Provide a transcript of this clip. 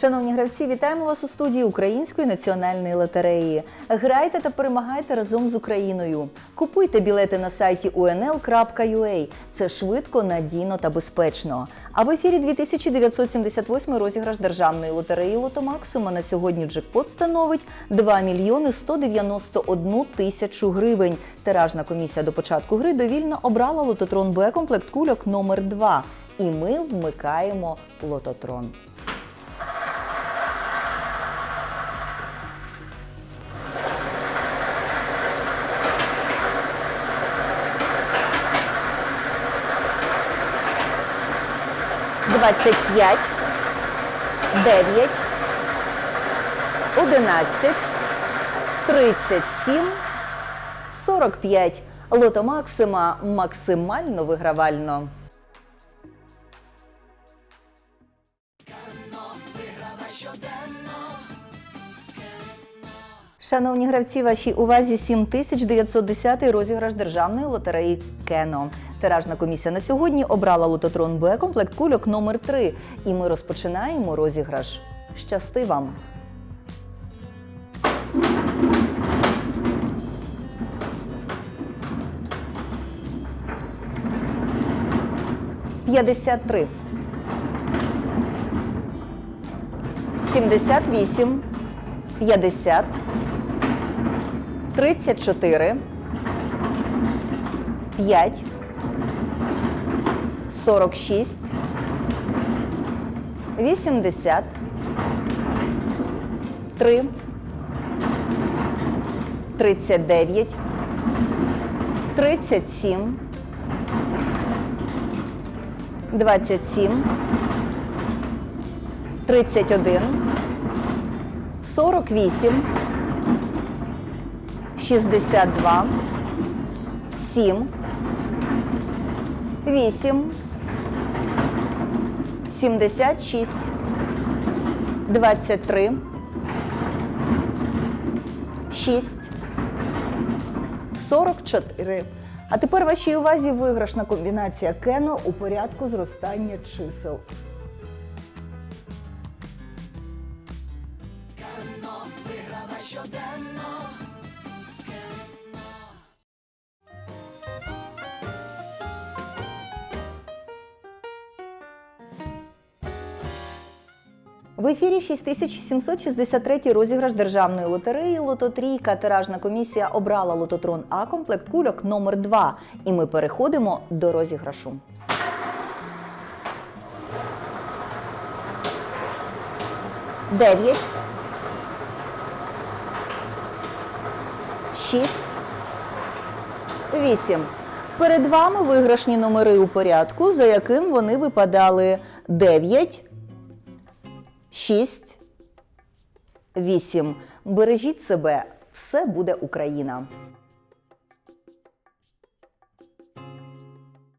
Шановні гравці, вітаємо вас у студії Української національної лотереї. Грайте та перемагайте разом з Україною. Купуйте білети на сайті unl.ua. Це швидко, надійно та безпечно. А в ефірі 2978 розіграш державної лотереї Лото Максима на сьогодні джекпот становить 2 мільйони 191 тисячу гривень. Тиражна комісія до початку гри довільно обрала лототрон Б комплект кульок номер 2 І ми вмикаємо лототрон. Двадцять п'ять, дев'ять, одинадцять, тридцять сім, сорок п'ять. Лото Максима максимально вигравально. Шановні гравці, вашій увазі 7910 розіграш державної лотереї Кено. Тиражна комісія на сьогодні обрала лототрон Б комплект кульок номер 3 І ми розпочинаємо розіграш. Щасти вам! П'ятдесят три. Сімдесят вісім. П'ятдесят. 34, 5, 46, 80, 3, 39, 37, 27, 31, 48, 62, 7, 8, 76, 23, 6, 44. А тепер вашій увазі виграшна комбінація Кено у порядку зростання чисел. В ефірі 6763 розіграш державної лотереї Лототрійка. Тиражна комісія обрала лототрон А комплект кульок номер 2 І ми переходимо до розіграшу. Дев'ять. Шість. Вісім. Перед вами виграшні номери у порядку, за яким вони випадали 9, 6, 8. Бережіть себе, все буде Україна.